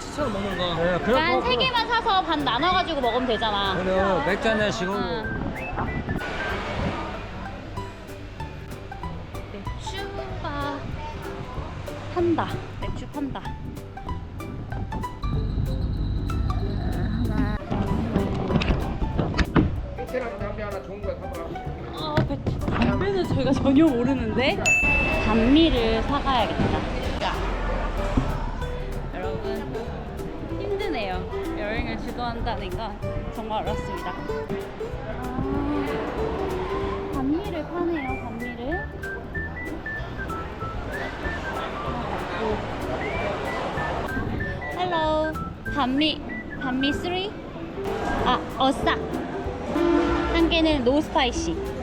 치처럼 먹는 거. 네, 난세 개만 사서 반 나눠가지고 먹으면 되잖아. 그래요. 맥주 한잔 시고. 응. 맥주가 판다. 맥주 판다. 아, 배- 담배는 저희가 전혀 모르는데 단미를 사가야겠다. 여러분 힘드네요. 여행을 주도한다는 건 정말 어렵습니다. 아, 단미를 파네요. 단미를. 헬로 단미 단미 3? 아 어싹 한 개는 노 스파이시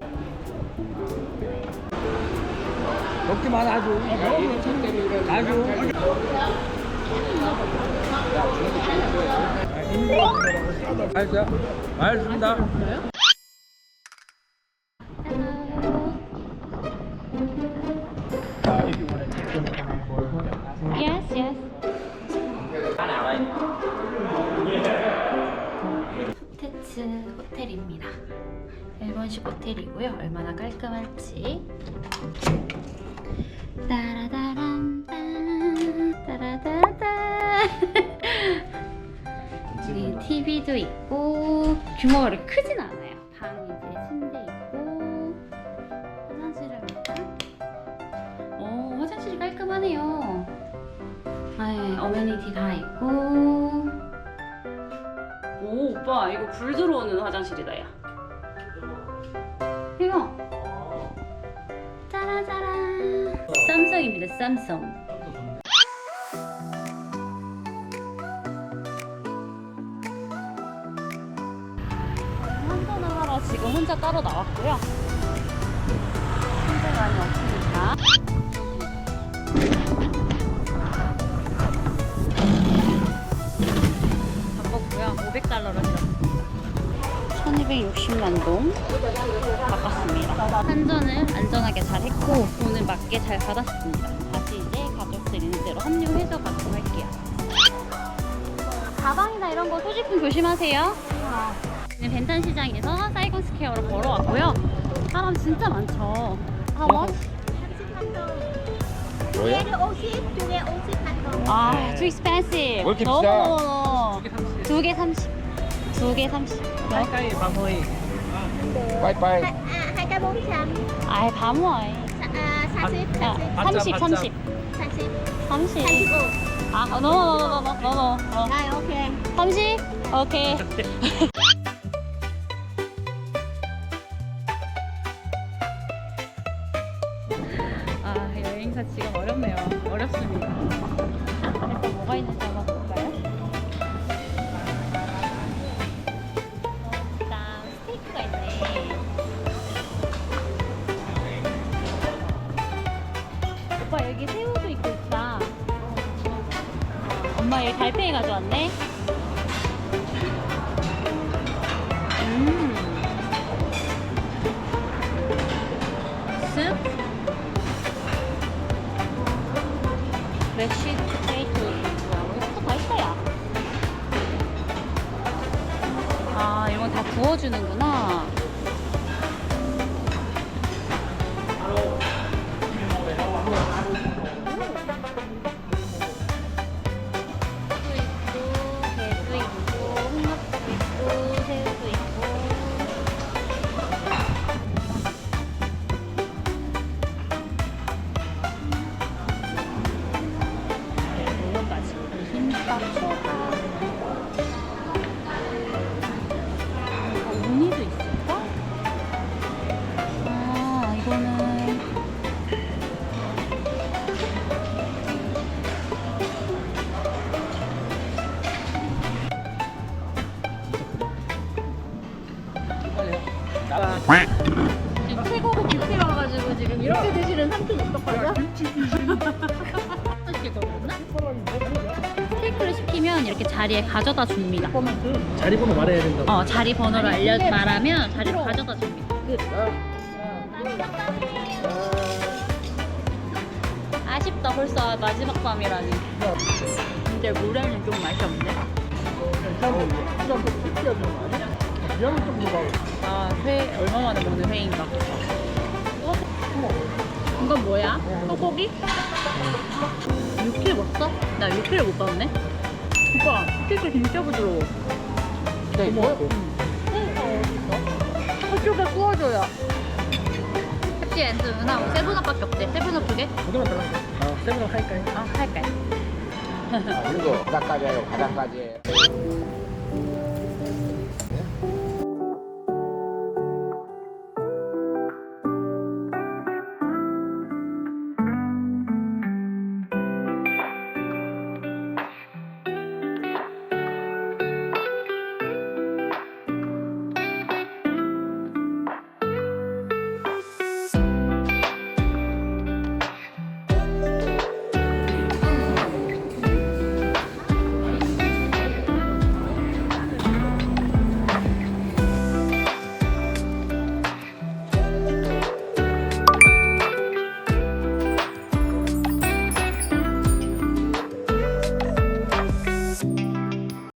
먹기만 아주. 아주. 맛있어요? 맛있습니다. 푸테츠 호텔입니다. 일본식 호텔이고요. 얼마나 깔끔할지. 따라다란 여기 TV도 있고 규모가 그렇게 크진 않아요. 방 이제 침대 있고 화장실을 볼까? 오 화장실이 깔끔하네요. 네, 어메니티 다 있고. 오 오빠 이거 불 들어오는 화장실이다 야. 이거. 짜라짜란. 쌈성입니다 쌈성. 한잔을 하러 지금 혼자 따로 나왔고요. 혼자 많이 없으니까. 고요. 500달러를 들었습니다. 1260만 동 바꿨습니다. 한전을 안전하게 잘 했고 돈을 맞게 잘 받았습니다. 다시 이제 가족들 있는 대로 합류해서 가도록 할게요. 가방이나 이런 거 소지품 조심하세요. 네, 벤탄 시장에서 사이곤 스퀘어로 걸어왔고요. 사람 진짜 많죠. 아, 뭐? 뭐야? 아, too expensive. 왜 이렇게 너무 비싸? 너무 두 개 30. 두 개 30. 너? 가까이 방어이. 빠이빠이. hai cái bốn trăm 아이, 바모아이. à, 사십 야, 받자, 30, 받자. 30. 사십 30. 사십 오 아. 어. rồi ok 30? 오케이. 아, 여행사 지금 어렵네요. 어렵습니다. 일단 뭐가 있는지 한번 엄마 여기 달팽이 가져왔네. 음. 습. 메쉬 포테이토 뭐야? 뭐 이것도 다 야. 아 이건 다 구워주는구나. 지금 최고급 뷔페 와가지고 지금 이렇게 드시는 삼촌 어떡하죠? 맛있게 먹었나? 스테이크를 시키면 이렇게 자리에 가져다 줍니다. 자리 번호 말해야 된다고. 어 자리 번호를 알려 말하면 자리를 가져다 줍니다. 끝. 미쳤다 벌써 마지막 밤이라니. 근데 물에는 좀 맛이 없네. 아, 회 얼마 만에 먹는 회인가? 어? 이건 뭐야? 소고기? 육회 먹어? 나 육회를 못 봤네. 오빠, 스테이크 진짜 부드러워. 네, 뭐? 저쪽에 구워줘요. 캡지엔드 나 세븐업밖에 없대. 세븐업 두 개? 그거만 달라고. 어, 세븐업 할까요? 아, 할까요? 그리고 바닥까지 해요, 바닥까지.